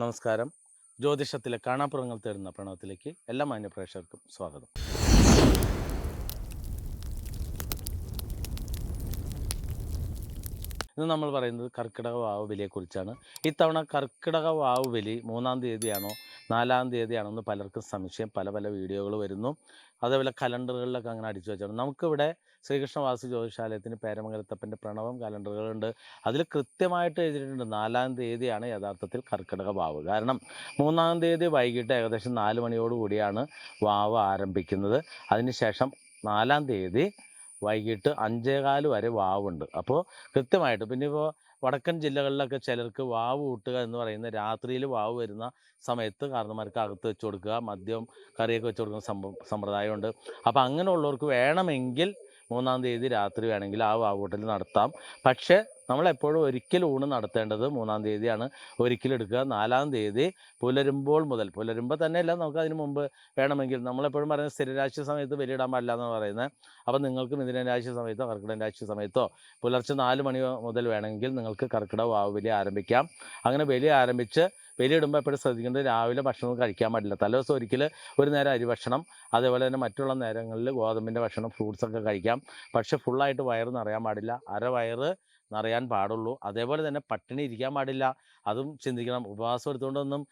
നമസ്കാരം. ജ്യോതിഷത്തിലെ കാണാപ്പുറങ്ങൾ തേടുന്ന പ്രണവത്തിലേക്ക് എല്ലാ മാന്യപ്രേക്ഷകർക്കും സ്വാഗതം. ഇന്ന് നമ്മൾ പറയുന്നത് കർക്കിടക വാവ് ബലിയെക്കുറിച്ചാണ് ഇത്തവണ കർക്കിടക വാവ് ബലി മൂന്നാം തീയതിയാണോ? നാലാം തീയതിയാണെന്ന് പലർക്കും സംശയം. പല പല വീഡിയോകൾ വരുന്നു. അതേപോലെ കലണ്ടറുകളിലൊക്കെ അങ്ങനെ അടിച്ചു വെച്ചാണ് നമുക്കിവിടെ ശ്രീകൃഷ്ണവാസു ജ്യോതിശാലയത്തിന് പേരമംഗലത്തപ്പന്റെ പ്രണവം കലണ്ടറുകളുണ്ട്. അതിൽ കൃത്യമായിട്ട് എഴുതിയിട്ടുണ്ട് നാലാം തീയതിയാണ് യഥാർത്ഥത്തിൽ കർക്കിടക വാവ്. കാരണം മൂന്നാം തീയതി വൈകിട്ട് ഏകദേശം നാല് മണിയോടുകൂടിയാണ് വാവ് ആരംഭിക്കുന്നത്. അതിനുശേഷം നാലാം തീയതി വൈകിട്ട് അഞ്ചേകാൽ വരെ വാവുണ്ട്. അപ്പോൾ കൃത്യമായിട്ട് പിന്നെ ഇപ്പോൾ വടക്കൻ ജില്ലകളിലൊക്കെ ചിലർക്ക് വാവ് കൂട്ടുക എന്ന് പറയുന്ന രാത്രിയിൽ വാവ് വരുന്ന സമയത്ത് കാരണന്മാർക്ക് അകത്ത് വെച്ച് കൊടുക്കുക മദ്യം കറിയൊക്കെ വെച്ച് കൊടുക്കുന്ന സംഭവം സമ്പ്രദായമുണ്ട്. അപ്പോൾ അങ്ങനെയുള്ളവർക്ക് വേണമെങ്കിൽ മൂന്നാം തീയതി രാത്രി വേണമെങ്കിൽ ആ വാവൂട്ടൽ നടത്താം. പക്ഷേ നമ്മളെപ്പോഴും ഒരിക്കൽ ഊണ് നടത്തേണ്ടത് മൂന്നാം തീയതിയാണ്. ഒരിക്കൽ എടുക്കുക. നാലാം തീയതി പുലരുമ്പോൾ മുതൽ പുലരുമ്പോൾ തന്നെയല്ല നമുക്ക് അതിന് മുമ്പ് വേണമെങ്കിൽ. നമ്മളെപ്പോഴും പറയുന്നത് സ്ഥിരരാശി സമയത്ത് ബലിയിടാൻ പാടില്ല എന്ന് പറയുന്നത്. അപ്പോൾ നിങ്ങൾക്ക് മിഥുന രാശി സമയത്തോ കർക്കിടക രാശി സമയത്തോ പുലർച്ചെ നാല് മണി മുതൽ വേണമെങ്കിൽ നിങ്ങൾക്ക് കർക്കിടക വാവ് ബലി ആരംഭിക്കാം. അങ്ങനെ ബലി ആരംഭിച്ച് ബലിയിടുമ്പോൾ എപ്പോഴും ശ്രദ്ധിക്കേണ്ടത് രാവിലെ ഭക്ഷണം കഴിക്കാൻ പാടില്ല. തലേദിവസം ഒരിക്കൽ ഒരു നേരം അരി ഭക്ഷണം അതേപോലെ തന്നെ മറ്റുള്ള നേരങ്ങളിൽ ഗോതമ്പിന്റെ ഭക്ഷണം ഫ്രൂട്ട്സ് ഒക്കെ കഴിക്കാം. പക്ഷേ ഫുള്ളായിട്ട് വയറ് നിറയാൻ പാടില്ല. അര വയറ് നിറയാൻ പാടുള്ളൂ. അതേപോലെ തന്നെ പട്ടിണി ഇരിക്കാൻ പാടില്ല. അതും ചിന്തിക്കണം. ഉപവാസം എടുത്തുകൊണ്ടൊന്നും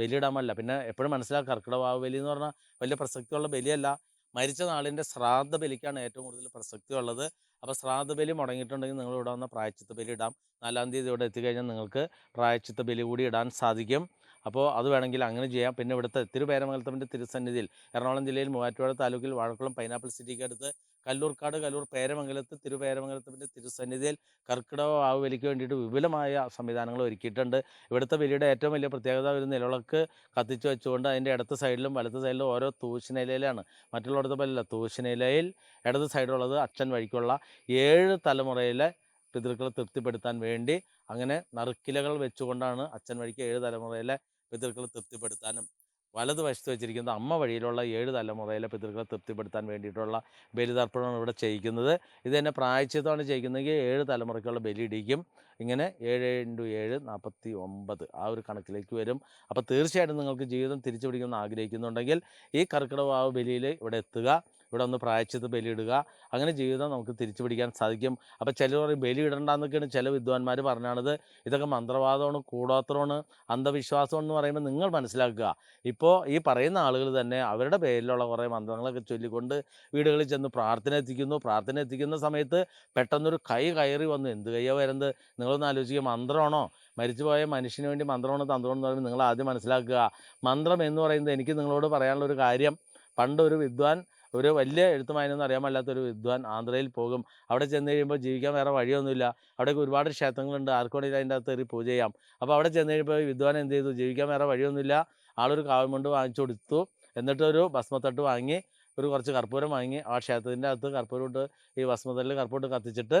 ബലിയിടാൻ പാടില്ല. പിന്നെ എപ്പോഴും മനസ്സിലാക്കുക കർക്കിടവാവ് ബലി എന്ന് പറഞ്ഞാൽ വലിയ പ്രസക്തിയുള്ള ബലിയല്ല. മരിച്ച നാളിന്റെ ശ്രാദ്ധ ബലിക്കാണ് ഏറ്റവും കൂടുതൽ പ്രസക്തി ഉള്ളത് അപ്പോൾ ശ്രാദ്ധ ബലി മുടങ്ങിയിട്ടുണ്ടെങ്കിൽ നിങ്ങൾ ഇവിടെ വന്ന പ്രായച്ചിത്ത ബലി ഇടാം. നാലാം തീയതി ഇവിടെ എത്തിക്കഴിഞ്ഞാൽ നിങ്ങൾക്ക് പ്രായച്ചിത്ത ബലി കൂടി ഇടാൻ സാധിക്കും. അപ്പോൾ അത് വേണമെങ്കിൽ അങ്ങനെ ചെയ്യാം. പിന്നെ ഇവിടുത്തെ തിരുപേരമംഗലത്തമ്മന്റെ തിരുസന്നിധിയിൽ എറണാകുളം ജില്ലയിൽ മൂവാറ്റുപുഴ താലൂക്കിൽ വാഴക്കുളം പൈനാപ്പിൾ സിറ്റിക്ക് അടുത്ത് കല്ലൂർക്കാട് കല്ലൂർ പേരമംഗലത്ത് തിരുപേരമംഗലത്തിന്റെ തിരുസന്നിധിയിൽ കർക്കിടക വാവ് വലിക്ക് വേണ്ടിയിട്ട് വിപുലമായ സംവിധാനങ്ങൾ ഒരുക്കിയിട്ടുണ്ട്. ഇവിടുത്തെ വലിയുടെ ഏറ്റവും വലിയ പ്രത്യേകത ഒരു നിലവിളക്ക് കത്തിച്ചു വെച്ചുകൊണ്ട് അതിന്റെ ഇടത്ത് സൈഡിലും വലത്ത് സൈഡിലും ഓരോ തൂശിനിലയിലാണ്. മറ്റുള്ളിടത്ത് പോലെയല്ല തൂശിനിലയിൽ ഇടത് സൈഡുള്ളത് അച്ഛൻ വഴിക്കുള്ള ഏഴ് തലമുറയിലെ പിതൃക്കളെ തൃപ്തിപ്പെടുത്താൻ വേണ്ടി അങ്ങനെ നറുക്കിലകൾ വെച്ചുകൊണ്ടാണ് അച്ഛൻ വഴിക്ക് ഏഴ് തലമുറയിലെ പിതൃക്കളെ തൃപ്തിപ്പെടുത്താനും വലതുവശത്ത് വെച്ചിരിക്കുന്നത് അമ്മ വഴിയിലുള്ള ഏഴ് തലമുറയിലെ പിതൃക്കളെ തൃപ്തിപ്പെടുത്താൻ വേണ്ടിയിട്ടുള്ള ബലിതർപ്പണമാണ് ഇവിടെ ചെയ്യിക്കുന്നത്. ഇത് തന്നെ പ്രായച്ചിത്തമാണ് ചെയ്യിക്കുന്നതെങ്കിൽ ഏഴ് തലമുറയ്ക്കുള്ള ബലി ഇടിക്കും. ഇങ്ങനെ ഏഴ് ഇന്റു ഏഴ് നാൽപ്പത്തി ഒമ്പത് ആ ഒരു കണക്കിലേക്ക് വരും. അപ്പോൾ തീർച്ചയായിട്ടും നിങ്ങൾക്ക് ജീവിതം തിരിച്ചു പിടിക്കുമെന്ന് ആഗ്രഹിക്കുന്നുണ്ടെങ്കിൽ ഈ കർക്കിടക ബലിയിൽ ഇവിടെ എത്തുക. ഇവിടെ ഒന്ന് പ്രായച്ചിത്ത് ബലിയിടുക. അങ്ങനെ ജീവിതം നമുക്ക് തിരിച്ചു പിടിക്കാൻ സാധിക്കും. അപ്പോൾ ചിലർ പറയും ബലി ഇടണ്ടെന്നൊക്കെയാണ് ചില വിദ്വാൻമാർ പറഞ്ഞാണത്. ഇതൊക്കെ മന്ത്രവാദമാണ് കൂടോത്രമാണ് അന്ധവിശ്വാസം എന്ന് പറയുമ്പോൾ നിങ്ങൾ മനസ്സിലാക്കുക. ഇപ്പോൾ ഈ പറയുന്ന ആളുകൾ തന്നെ അവരുടെ പേരിലുള്ള കുറേ മന്ത്രങ്ങളൊക്കെ ചൊല്ലിക്കൊണ്ട് വീടുകളിൽ ചെന്ന് പ്രാർത്ഥന എത്തിക്കുന്നു. പ്രാർത്ഥന എത്തിക്കുന്ന സമയത്ത് പെട്ടെന്നൊരു കൈ കയറി വന്നു. എന്ത് കയ്യോ വരുന്നത് നിങ്ങളൊന്ന് ആലോചിക്കുക മന്ത്രമാണോ? മരിച്ചുപോയ മനുഷ്യന് വേണ്ടി മന്ത്രമാണ് തന്ത്രം എന്ന് പറയുമ്പോൾ നിങ്ങൾ ആദ്യം മനസ്സിലാക്കുക. മന്ത്രം എന്ന് പറയുന്നത് എനിക്ക് നിങ്ങളോട് പറയാനുള്ള ഒരു കാര്യം. പണ്ടൊരു വിദ്വാൻ ഒരു വലിയ എഴുത്തുമായെന്ന് അറിയാൻ പാടില്ലാത്തൊരു വിദ്വാൻ ആന്ധ്രയിൽ പോകും. അവിടെ ചെന്ന് കഴിയുമ്പോൾ ജീവിക്കാൻ വേറെ വഴിയൊന്നുമില്ല. അവിടെയൊക്കെ ഒരുപാട് ക്ഷേത്രങ്ങളുണ്ട്. ആർക്കുവേണമെങ്കിലും അതിന്റെ അകത്ത് കയറി പൂജ ചെയ്യാം. അപ്പോൾ അവിടെ ചെന്ന് കഴിയുമ്പോൾ വിദ്വാൻ എന്ത് ചെയ്തു? ജീവിക്കാൻ വേറെ വഴിയൊന്നുമില്ല. ആളൊരു കാവുമുണ്ട് വാങ്ങിച്ചു കൊടുത്തു. എന്നിട്ടൊരു ഭസ്മത്തട്ട് വാങ്ങി ഒരു കുറച്ച് കർപ്പൂരം വാങ്ങി. ആ ക്ഷേത്രത്തിന്റെ അകത്ത് കർപ്പൂരം ഇട്ട് ഈ ഭസ്മത്തട്ടിൽ കർപ്പൂരം കത്തിച്ചിട്ട്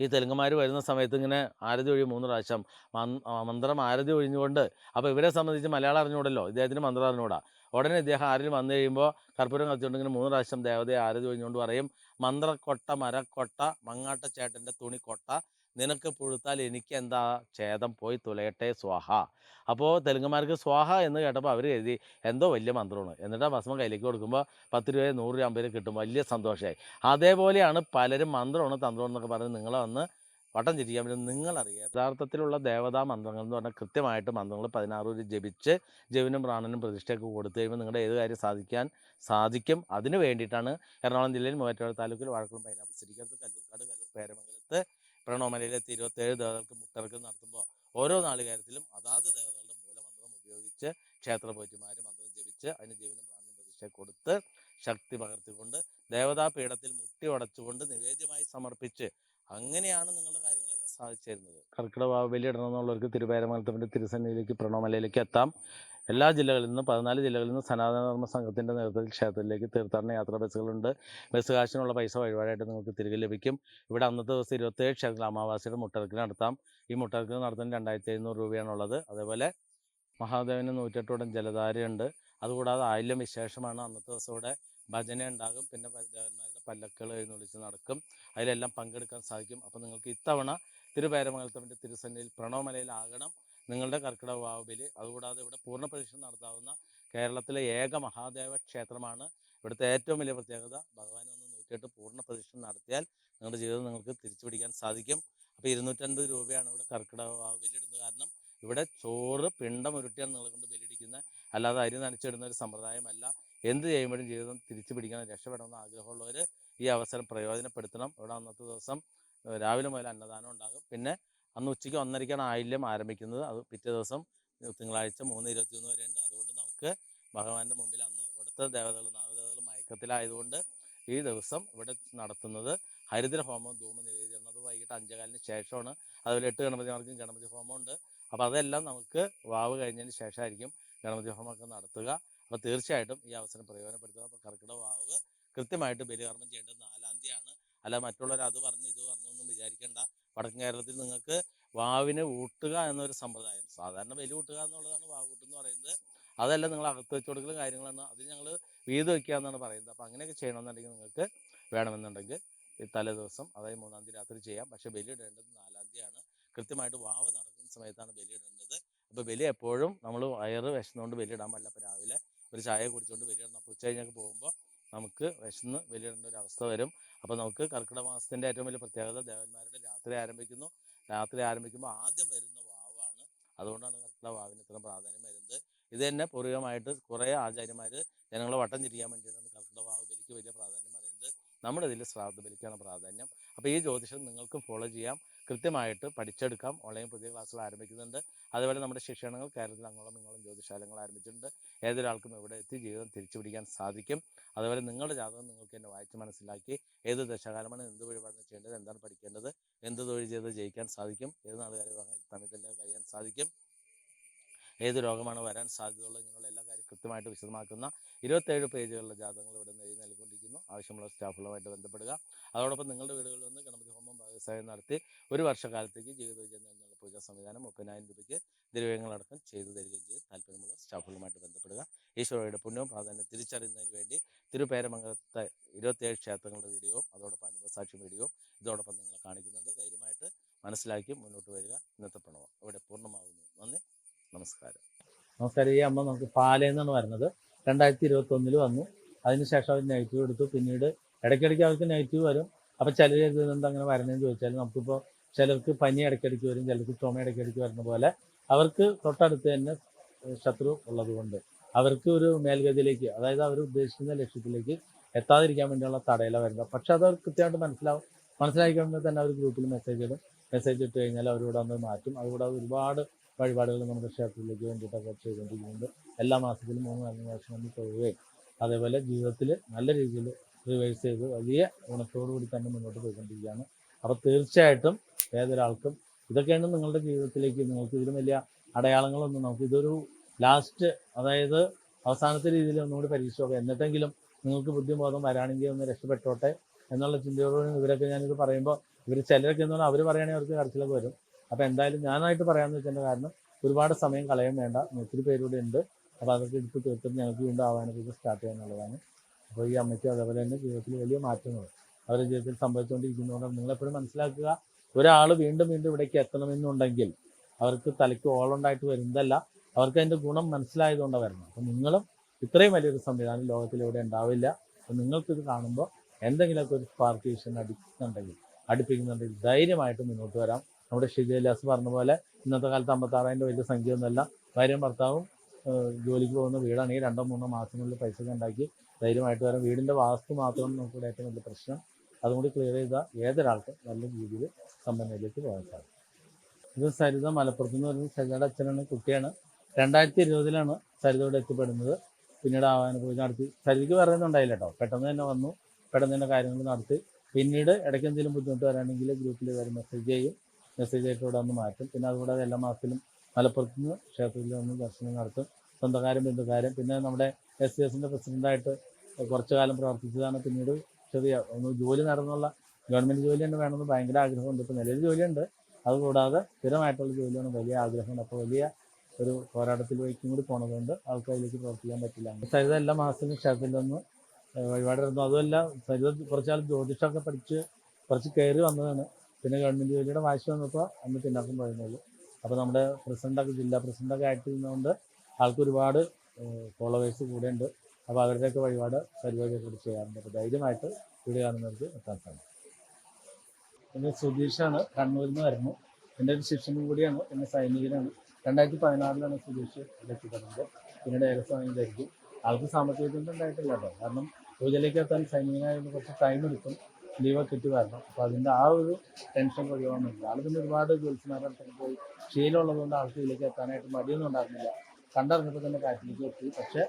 ഈ തെലുങ്കന്മാർ വരുന്ന സമയത്ത് ഇങ്ങനെ ആരതി ഒഴി മൂന്ന് പ്രാവശ്യം. മന്ത്രം ആരതി ഒഴിഞ്ഞുകൊണ്ട് അപ്പോൾ ഇവരെ സംബന്ധിച്ച് മലയാളം അറിഞ്ഞുകൂടല്ലോ. ഇദ്ദേഹത്തിന് മന്ത്രം അറിഞ്ഞുകൂടാ. ഉടനെ ഇദ്ദേഹം ആരിൽ വന്നു കഴിയുമ്പോൾ കർപ്പൂരം കത്തിച്ചുകൊണ്ട് ഇങ്ങനെ മൂന്ന് പ്രാവശ്യം ദേവതയെ ആരതി ഒഴിഞ്ഞുകൊണ്ട് പറയും. മന്ത്രക്കൊട്ട മരക്കൊട്ട മങ്ങാട്ട ചേട്ടന്റെ തുണിക്കൊട്ട നിനക്ക് പുഴുത്താൽ എനിക്ക് എന്താ ഛേദം? പോയി തുലയട്ടെ സ്വാഹ. അപ്പോൾ തെലുങ്കന്മാർക്ക് സ്വാഹ എന്ന് കേട്ടപ്പോൾ അവർ കരുതി എന്തോ വലിയ മന്ത്രമാണ്. എന്നിട്ട് ആ ഭസ്മം കയ്യിലേക്ക് കൊടുക്കുമ്പോൾ പത്ത് രൂപ നൂറ് രൂപ അമ്പത് കിട്ടും വലിയ സന്തോഷമായി അതേപോലെയാണ് പലരും മന്ത്രമാണ് തന്ത്രം എന്നൊക്കെ പറഞ്ഞ് നിങ്ങളെ വന്ന് വട്ടം ചിരിക്കാൻ പറ്റും നിങ്ങളറിയാം. യഥാർത്ഥത്തിലുള്ള ദേവതാ മന്ത്രങ്ങൾ എന്ന് പറഞ്ഞാൽ കൃത്യമായിട്ട് മന്ത്രങ്ങൾ പതിനാറ് ഒരു ജപിച്ച് ജവിനും പ്രാണനും പ്രതിഷ്ഠയൊക്കെ കൊടുത്തു കഴിയുമ്പോൾ നിങ്ങളുടെ ഏത് കാര്യം സാധിക്കാൻ സാധിക്കും. അതിന് വേണ്ടിയിട്ടാണ് എറണാകുളം ജില്ലയിൽ മൂവാറ്റുപുഴ താലൂക്കിൽ വാഴക്കുളം പൈനാപ്പിൾ സിറ്റിക്കടുത്ത് കല്ലൂർക്കാട് കല്ലൂർ പേരമംഗലത്ത് പ്രണവമലയിലെത്തി ഇരുപത്തേഴ് ദേവതകൾക്ക് മുട്ടർക്ക് നടത്തുമ്പോൾ ഓരോ നാളികേരത്തിലും അതാത് ദേവതകളുടെ മൂലമന്ത്രം ഉപയോഗിച്ച് ക്ഷേത്ര പോറ്റിമാർ മന്ത്രം ജപിച്ച് അതിന് ജീവനും പ്രാണനും പ്രതിഷ്ഠ കൊടുത്ത് ശക്തി പകർത്തിക്കൊണ്ട് ദേവതാ പീഠത്തിൽ മുട്ടി ഉടച്ചുകൊണ്ട് നിവേദ്യമായി സമർപ്പിച്ച് അങ്ങനെയാണ് നിങ്ങളുടെ കാര്യങ്ങളെല്ലാം സാധിച്ചിരുന്നത്. കർക്കിടക ബലി ഇടണമെന്നുള്ളവർക്ക് തിരുവേരമംഗലത്തിന്റെ തിരുസന്നിധിയിലേക്ക് പ്രണവമലയിലേക്ക് എത്താം. എല്ലാ ജില്ലകളിൽ നിന്നും പതിനാല് ജില്ലകളിൽ നിന്നും സനാതനധർമ്മ സംഘത്തിന്റെ നേതൃത്വത്തിൽ ക്ഷേത്രത്തിലേക്ക് തീർത്ഥാടന യാത്രാ ബസ്സുകളുണ്ട്. ബസ് കാശിനുള്ള പൈസ വഴിപാടായിട്ട് നിങ്ങൾക്ക് തിരികെ ലഭിക്കും. ഇവിടെ അന്നത്തെ ദിവസം ഇരുപത്തേഴ് ക്ഷേത്രത്തിൽ അമാവാസിയുടെ മുട്ടറക്കിന് നടത്താം. ഈ മുട്ടറക്കിന് നടത്തുന്ന രണ്ടായിരത്തി എഴുന്നൂറ് രൂപയാണുള്ളത്. അതേപോലെ മഹാദേവന് നൂറ്റെട്ടോടം ജലധാരയുണ്ട്. അതുകൂടാതെ ആയില്യം വിശേഷമാണ് അന്നത്തെ ദിവസം ഇവിടെ ഭജന ഉണ്ടാകും. പിന്നെ ദേവന്മാരുടെ പല്ലക്കുകൾ എഴുന്നള്ളിച്ച് നടക്കും. അതിലെല്ലാം പങ്കെടുക്കാൻ സാധിക്കും. അപ്പോൾ നിങ്ങൾക്ക് ഇത്തവണ തിരുപേരമംഗലത്തവന്റെ തിരുസന്നിധിയിൽ പ്രണവമലയിലാകണം നിങ്ങളുടെ കർക്കിടക വാവിൽ അതുകൂടാതെ ഇവിടെ പൂർണ പ്രദക്ഷിണം നടത്താവുന്ന കേരളത്തിലെ ഏക മഹാദേവ ക്ഷേത്രമാണ്. ഇവിടുത്തെ ഏറ്റവും വലിയ പ്രത്യേകത ഭഗവാൻ ഒന്ന് നൂറ്റിയെട്ട് പൂർണ പ്രദക്ഷിണം നടത്തിയാൽ നിങ്ങളുടെ ജീവിതം നിങ്ങൾക്ക് തിരിച്ചു പിടിക്കാൻ സാധിക്കും. അപ്പോൾ ഇരുന്നൂറ്റൻപത് രൂപയാണ് ഇവിടെ കർക്കിടക വാവിലിടുന്നത് കാരണം ഇവിടെ ചോറ് പിണ്ടം ഉരുട്ടിയാണ് നിങ്ങളെ കൊണ്ട് ബലിയിടിക്കുന്നത്. അല്ലാതെ അരി നനച്ചിടുന്ന ഒരു സമ്പ്രദായമല്ല. എന്ത് ചെയ്യുമ്പോഴും ജീവിതം തിരിച്ചു പിടിക്കണം രക്ഷപ്പെടണമെന്ന് ആഗ്രഹമുള്ളവർ ഈ അവസരം പ്രയോജനപ്പെടുത്തണം. ഇവിടെ അന്നത്തെ ദിവസം രാവിലെ മുതൽ അന്നദാനം ഉണ്ടാകും. പിന്നെ അന്ന് ഉച്ചയ്ക്ക് ഒന്നരയ്ക്കാണ് ആയില്യം ആരംഭിക്കുന്നത്. അത് പിറ്റേ ദിവസം തിങ്കളാഴ്ച മൂന്ന് ഇരുപത്തിയൊന്ന് വരെ ഉണ്ട്. അതുകൊണ്ട് നമുക്ക് ഭഗവാന്റെ മുമ്പിൽ അന്ന് ഇവിടുത്തെ ദേവതകൾ നാഗദേവതകൾ മയക്കത്തിലായതുകൊണ്ട് ഈ ദിവസം ഇവിടെ നടത്തുന്നത് ഹരിദ്ര ഹോമം ധൂമ നിവേദ്യം അത് വൈകിട്ട് അഞ്ചേകാലിന് ശേഷമാണ്. അതുപോലെ എട്ട് ഗണപതിമാർക്കും ഗണപതി ഉണ്ട് അപ്പോൾ അതെല്ലാം നമുക്ക് വാവ് കഴിഞ്ഞതിന് ശേഷമായിരിക്കും ഗണപതി ഹോമമൊക്കെ നടത്തുക. അപ്പോൾ തീർച്ചയായിട്ടും ഈ അവസരം പ്രയോജനപ്പെടുത്തുക. അപ്പോൾ കർക്കിടക വാവ് കൃത്യമായിട്ട് ബലികർമ്മം ചെയ്യേണ്ടത് നാലാം തീയതിയാണ്. അല്ല മറ്റുള്ളവർ അത് പറഞ്ഞു ഇത് പറഞ്ഞു ഒന്നും വിചാരിക്കേണ്ട. വടക്കൻ കേരളത്തിൽ നിങ്ങൾക്ക് വാവിനെ ഊട്ടുക എന്നൊരു സമ്പ്രദായം. സാധാരണ ബലി ഊട്ടുക എന്നുള്ളതാണ് വാവ് ഊട്ടെന്ന് പറയുന്നത്. അതല്ല നിങ്ങൾ അകത്ത് വെച്ച് കൊടുക്കലും കാര്യങ്ങളാണ് അത് ഞങ്ങൾ വീത് വയ്ക്കുക എന്നാണ് പറയുന്നത്. അപ്പോൾ അങ്ങനെയൊക്കെ ചെയ്യണമെന്നുണ്ടെങ്കിൽ നിങ്ങൾക്ക് വേണമെന്നുണ്ടെങ്കിൽ തലേ ദിവസം അതായത് മൂന്നാം തീയതി രാത്രി ചെയ്യാം. പക്ഷേ ബലി ഇടേണ്ടത് നാലാം തീയതിയാണ്. കൃത്യമായിട്ട് വാവ് നടക്കുന്ന സമയത്താണ് ബലി ഇടേണ്ടത്. അപ്പോൾ ബലി എപ്പോഴും നമ്മൾ വയറ് വിശന്നുകൊണ്ട് ബലി ഇടാൻ പറ്റില്ല അപ്പോൾ രാവിലെ ഒരു ചായ കുടിച്ചുകൊണ്ട് ബലി ഇടണം. അപ്പോൾ ഉച്ച കഴിഞ്ഞൊക്കെ പോകുമ്പോൾ നമുക്ക് വിശന്ന് ബലിയിടേണ്ട ഒരു അവസ്ഥ വരും. അപ്പോൾ നമുക്ക് കർക്കിടക മാസത്തിന്റെ ഏറ്റവും വലിയ പ്രത്യേകത ദേവന്മാരുടെ രാത്രി ആരംഭിക്കുന്നു. രാത്രി ആരംഭിക്കുമ്പോൾ ആദ്യം വരുന്ന വാവാണ്. അതുകൊണ്ടാണ് കർക്കിടക വാവിന് ഇത്ര പ്രാധാന്യം വരുന്നത്. ഇത് തന്നെ പൂർവികമായിട്ട് കുറേ ആചാര്യന്മാർ ജനങ്ങളെ വട്ടം തിരിയാൻ വേണ്ടിയിട്ടാണ് കർക്കിടക വാവ് ബലിക്ക് വലിയ പ്രാധാന്യം നമ്മുടെ ഇതിൽ ശ്രാദ്ധ ബലിക്കാണ് പ്രാധാന്യം. അപ്പോൾ ഈ ജ്യോതിഷം നിങ്ങൾക്കും ഫോളോ ചെയ്യാം. കൃത്യമായിട്ട് പഠിച്ചെടുക്കാം. ഓൺലൈൻ പുതിയ ക്ലാസ്സുകൾ ആരംഭിക്കുന്നുണ്ട്. അതുപോലെ നമ്മുടെ ശിക്ഷണങ്ങൾ കേരളത്തിൽ അങ്ങോളം ഇങ്ങോളം ജ്യോതിശാലങ്ങൾ ആരംഭിച്ചിട്ടുണ്ട്. ഏതൊരാൾക്കും ഇവിടെ എത്തി ജീവിതം തിരിച്ചു പിടിക്കാൻ സാധിക്കും. അതുപോലെ നിങ്ങളുടെ ജാതകം നിങ്ങൾക്ക് എന്നെ വായിച്ച് മനസ്സിലാക്കി ഏത് ദശകാലമാണ് എന്ത് വഴിപാടാണ് ചെയ്യേണ്ടത് എന്താണ് പഠിക്കേണ്ടത് എന്ത് തൊഴിൽ ചെയ്ത് ജയിക്കാൻ സാധിക്കും ഏത് നാളുകാരെ തന്നെ കഴിയാൻ സാധിക്കും. ഏത് രോഗമാണ് വരാൻ സാധ്യതയുള്ളത് ഇങ്ങനെയുള്ള എല്ലാ കാര്യം കൃത്യമായിട്ട് വിശദമാക്കുന്ന ഇരുപത്തേഴ് പേജുകളുടെ ജാതകങ്ങൾ ഇവിടെ നിന്ന് എഴുതി നൽകിക്കൊണ്ടിരിക്കുന്നു. ആവശ്യമുള്ള സ്റ്റാഫുകളുമായിട്ട് ബന്ധപ്പെടുക. അതോടൊപ്പം നിങ്ങളുടെ വീടുകളിൽ നിന്ന് ഗണപതി ഹോമം വ്യവസായം നടത്തി ഒരു വർഷക്കാലത്തേക്ക് ജീവിത വിജയം നേടുന്ന പൂജാ സംവിധാനം മുപ്പതിനായിരം രൂപയ്ക്ക് ദ്രവ്യങ്ങളടക്കം ചെയ്തു തരികയും ചെയ്യും. താല്പര്യമുള്ള സ്റ്റാഫുകളുമായിട്ട് ബന്ധപ്പെടുക. ഈശ്വരയുടെ പുണ്യവും പ്രാധാന്യം തിരിച്ചറിയുന്നതിന് വേണ്ടി തിരുപേരമംഗലത്തെ ഇരുപത്തിയേഴ് ക്ഷേത്രങ്ങളുടെ വീഡിയോയും അതോടൊപ്പം അനുഭവസാക്ഷി വീഡിയോയും ഇതോടൊപ്പം നിങ്ങളെ കാണിക്കുന്നുണ്ട്. ധൈര്യമായിട്ട് മനസ്സിലാക്കി മുന്നോട്ട് വരിക. ഇന്നത്തെ പ്രണവം ഇവിടെ പൂർണമാകുന്നു നന്ദി. നമസ്കാരം. നമസ്കാരം. ഈ അമ്മ നമുക്ക് പാലേന്നാണ് വരുന്നത്. രണ്ടായിരത്തി ഇരുപത്തി ഒന്നിൽ വന്നു. അതിനുശേഷം അവർ നെഗറ്റീവ് എടുത്തു. പിന്നീട് ഇടയ്ക്കിടയ്ക്ക് അവർക്ക് നെഗറ്റീവ് വരും. അപ്പോൾ ചിലർ എന്തുകൊണ്ട് അങ്ങനെ വരണേന്ന് ചോദിച്ചാൽ നമുക്കിപ്പോൾ ചിലർക്ക് പനി ഇടയ്ക്കിടയ്ക്ക് വരും ചിലർക്ക് ചുമ ഇടയ്ക്കിടയ്ക്ക് വരുന്ന പോലെ. അവർക്ക് തൊട്ടടുത്ത് തന്നെ ശത്രു ഉള്ളതുകൊണ്ട് അവർക്ക് ഒരു മേൽഗതിയിലേക്ക് അതായത് അവർ ഉദ്ദേശിക്കുന്ന ലക്ഷ്യത്തിലേക്ക് എത്താതിരിക്കാൻ വേണ്ടിയുള്ള തടയില വരുന്നത്. പക്ഷെ അത് കൃത്യമായിട്ട് മനസ്സിലാവും. മനസ്സിലാക്കി കഴിയുമ്പോൾ തന്നെ അവർ ഗ്രൂപ്പിൽ മെസ്സേജ് ഇടും. മെസ്സേജ് ഇട്ട് കഴിഞ്ഞാൽ അവരോട് അന്ന് മാറ്റും. അതുകൂടാതെ ഒരുപാട് വഴിപാടുകൾ നമ്മുടെ ക്ഷേത്രത്തിലേക്ക് വേണ്ടിയിട്ടൊക്കെ ചെയ്തുകൊണ്ടിരിക്കുന്നുണ്ട്. എല്ലാ മാസത്തിലും മൂന്ന് നാല് പ്രാവശ്യം നമ്മൾ പോവുകയും അതേപോലെ ജീവിതത്തിൽ നല്ല രീതിയിൽ റിവേഴ്സ് ചെയ്ത് വലിയ ഗുണത്തോടു കൂടി തന്നെ മുന്നോട്ട് പോയിക്കൊണ്ടിരിക്കുകയാണ്. അപ്പോൾ തീർച്ചയായിട്ടും ഏതൊരാൾക്കും ഇതൊക്കെയാണ് നിങ്ങളുടെ ജീവിതത്തിലേക്ക് നിങ്ങൾക്ക് ഇതിലും വലിയ അടയാളങ്ങളൊന്നും നമുക്ക് ഇതൊരു ലാസ്റ്റ് അതായത് അവസാനത്തെ രീതിയിൽ ഒന്നുകൂടി പരീക്ഷ നോക്കാം. എന്നിട്ടെങ്കിലും നിങ്ങൾക്ക് ബുദ്ധിബോധം വരാണെങ്കിൽ ഒന്ന് രക്ഷപ്പെട്ടോട്ടെ എന്നുള്ള ചിന്തയോടുകൂടി ഇവരൊക്കെ ഞാനിത് പറയുമ്പോൾ ഇവർ ചിലരൊക്കെ എന്ന് പറഞ്ഞാൽ അവർ പറയുകയാണെങ്കിൽ അവർക്ക് കരച്ചിലൊക്കെ വരും. അപ്പോൾ എന്തായാലും ഞാനായിട്ട് പറയാമെന്ന് വെച്ചതിന്റെ കാരണം ഒരുപാട് സമയം കളയാൻ വേണ്ട. ഒത്തിരി പേരൂടെ ഉണ്ട്. അപ്പോൾ അതൊക്കെ എടുത്ത് തീർത്തിട്ട് ഞങ്ങൾക്ക് വീണ്ടും ആവാനൊക്കെ സ്റ്റാർട്ട് ചെയ്യാനുള്ളതാണ് അപ്പോൾ ഈ അമ്മയ്ക്കും അതേപോലെ തന്നെ ജീവിതത്തിൽ വലിയ മാറ്റങ്ങൾ അവരുടെ ജീവിതത്തിൽ സംഭവിച്ചുകൊണ്ടിരിക്കുന്നതുകൊണ്ട് നിങ്ങളെപ്പോഴും മനസ്സിലാക്കുക ഒരാൾ വീണ്ടും വീണ്ടും ഇവിടേക്ക് എത്തണമെന്നുണ്ടെങ്കിൽ അവർക്ക് തലയ്ക്ക് ഓളുണ്ടായിട്ട് വരുന്നതല്ല. അവർക്ക് അതിന്റെ ഗുണം മനസ്സിലായതുകൊണ്ടാണ് വരുന്നത്. അപ്പം നിങ്ങളും ഇത്രയും വലിയൊരു സംവിധാനം ലോകത്തിൽ ഇവിടെ ഉണ്ടാവില്ല. അപ്പം നിങ്ങൾക്കിത് കാണുമ്പോൾ എന്തെങ്കിലുമൊക്കെ ഒരു സ്പാർക്കേഷൻ അടിക്കുന്നുണ്ടെങ്കിൽ അടുപ്പിക്കുന്നുണ്ടെങ്കിൽ ധൈര്യമായിട്ട് മുന്നോട്ട് വരാം. നമ്മുടെ ഷിജയിലാസ് പറഞ്ഞ പോലെ ഇന്നത്തെ കാലത്ത് അമ്പത്താറായിരം വലിയ സംഖ്യയൊന്നുമല്ല ഭാര്യയും ഭർത്താവും ജോലിക്ക് പോകുന്ന വീടാണെങ്കിൽ രണ്ടോ മൂന്നോ മാസങ്ങളിൽ പൈസ ഉണ്ടാക്കി ധൈര്യമായിട്ട് വരാം. വീടിന്റെ വാസ്തു മാത്രമാണ് നമുക്കിവിടെ ഏറ്റവും വലിയ പ്രശ്നം. അതും കൂടി ക്ലിയർ ചെയ്താൽ ഏതൊരാൾക്കും നല്ല രീതിയിൽ സമ്പന്നയിലേക്ക് പോകാൻ സാധിക്കും. ഇത് സരിത മലപ്പുറത്ത് നിന്ന് പറയുന്നത് സരിതയുടെ അച്ഛനാണ് കുട്ടിയാണ്. രണ്ടായിരത്തി ഇരുപതിലാണ് സരിതയോടെ എത്തിപ്പെടുന്നത്. പിന്നീട് ആവാന പൂജ നടത്തി. സരിതയ്ക്ക് പറയുന്നുണ്ടായില്ല കേട്ടോ. പെട്ടെന്ന് തന്നെ വന്നു. പെട്ടെന്ന് തന്നെ കാര്യങ്ങൾ നടത്തി. പിന്നീട് ഇടയ്ക്ക് എന്തെങ്കിലും ബുദ്ധിമുട്ട് വരാണെങ്കിൽ ഗ്രൂപ്പിൽ വരെ മെസ്സേജ് ചെയ്യും മെസ്സേജ് ആയിട്ട് ഇവിടെ വന്ന് മാറ്റും. പിന്നെ അതുകൂടാതെ എല്ലാ മാസത്തിലും മലപ്പുറത്ത് നിന്ന് ക്ഷേത്രത്തിൽ വന്ന് ദർശനം നടത്തും. സ്വന്തകാരും ബന്ധുക്കാരും. പിന്നെ നമ്മുടെ എസ് സി എസിന്റെ പ്രസിഡന്റായിട്ട് കുറച്ചു കാലം പ്രവർത്തിച്ചതാണ് പിന്നീട് ചെറിയ ഒന്ന് ജോലി നടന്നുള്ള ഗവൺമെന്റ് ജോലി തന്നെ വേണമെന്ന് ഭയങ്കര ആഗ്രഹമുണ്ട്. ഇപ്പോൾ നിലവിൽ ജോലിയുണ്ട്. അതുകൂടാതെ സ്ഥിരമായിട്ടുള്ള ജോലിയാണ് വലിയ ആഗ്രഹമുണ്ട് അപ്പോൾ വലിയ ഒരു പോരാട്ടത്തിലേക്കും കൂടി പോണതുകൊണ്ട് ആൾക്ക് അതിലേക്ക് പ്രവർത്തിക്കാൻ പറ്റില്ല. സരിത എല്ലാ മാസത്തിലും ക്ഷേത്രത്തിൽ നിന്ന് വഴിപാടായിരുന്നു അതുമല്ല സരിത കുറച്ചാൾ ജ്യോതിഷമൊക്കെ പഠിച്ച് കുറച്ച് കയറി വന്നതാണ്. പിന്നെ ഗവൺമെന്റ് ജോലിയുടെ വാശി വന്നപ്പോൾ അന്ന് പിന്നാക്കം പറയുന്നുള്ളൂ. അപ്പോൾ നമ്മുടെ പ്രസിഡന്റൊക്കെ ജില്ലാ പ്രസിഡന്റൊക്കെ ആയിട്ട് ഇരുന്നുകൊണ്ട് ആൾക്ക് ഒരുപാട് ഫോളോവേഴ്സ് കൂടെ ഉണ്ട് അപ്പോൾ അവരുടെയൊക്കെ വഴിപാട് പരിപാടിയൊക്കെ കൂടി ചെയ്യാറുണ്ട്. അപ്പോൾ ധൈര്യമായിട്ട് വീട് കാണുന്നവർക്ക് എത്താൻ സാധിക്കും എന്റെ സുധീഷാണ് കണ്ണൂരിൽ നിന്ന് വരുന്നു. എന്റെ ഒരു ശിക്ഷണം കൂടിയാണ്. എന്റെ സൈനികനാണ്. രണ്ടായിരത്തി പതിനാറിലാണ് സുധീഷ് ഇവിടെ എത്തിപ്പെടുന്നത്. പിന്നീട് ഏകസ്വാമി ധരിക്കും ആൾക്ക് സാമ്പത്തിക ബുദ്ധിമുട്ടുണ്ടായിട്ടില്ല കാരണം ഭൂജലേക്ക് എത്താൻ സൈനികനായതുകൊണ്ട് കുറച്ച് ടൈം എടുക്കും. ലീവൊക്കെ കിട്ടി വരണം അപ്പോൾ അതിന്റെ ആ ഒരു ടെൻഷൻ കുറയുവാണെന്നില്ല ആൾ പിന്നെ ഒരുപാട് അടുത്തൊക്കെ പോയി ശീലമുള്ളതുകൊണ്ട് ആൾക്ക് ഇതിലേക്ക് എത്താനായിട്ട് മടിയൊന്നും ഉണ്ടായിരുന്നില്ല. കണ്ടറിഞ്ഞപ്പോൾ തന്നെ കാറ്റിലേക്ക് എത്തി. പക്ഷേ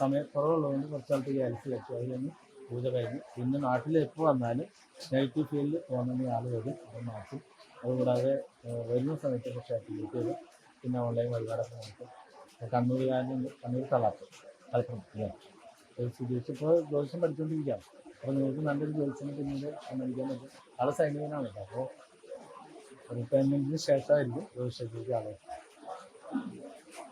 സമയക്കുറവുള്ളതുകൊണ്ട് കുറച്ച് ആൾക്ക് ക്യാൻസൽ വെച്ചു അത് കഴിഞ്ഞ് പൂജ കഴിഞ്ഞു. പിന്നെ നാട്ടിൽ എപ്പോൾ വന്നാലും നെഗറ്റീവ് ഫീൽഡ് തോന്നുന്ന ആൾ വരും. അത് മാറ്റും. അതുകൂടാതെ വരുന്ന സമയത്ത് പക്ഷേ ആക്ടിവിറ്റി വരും. പിന്നെ ഓൺലൈൻ വഴിപാടൊക്കെ നടത്തും. കാരണം കണ്ണൂർ തളാപ്പ്. അത് ഇപ്പോൾ ജ്യോത്സ്യം പഠിച്ചുകൊണ്ടിരിക്കുകയാണ് അപ്പൊ നിങ്ങൾക്ക് നല്ലൊരു ജോലിസിനെ പിന്നീട് സമ്മതിക്കാൻ പറ്റും. ആളെ സൈനികനാണ് കേട്ടോ. അപ്പോൾ റിട്ടയർമെന്റിന് ശേഷമായിരിക്കും ജ്യോതിഷത്തിലേക്ക് ആളെ.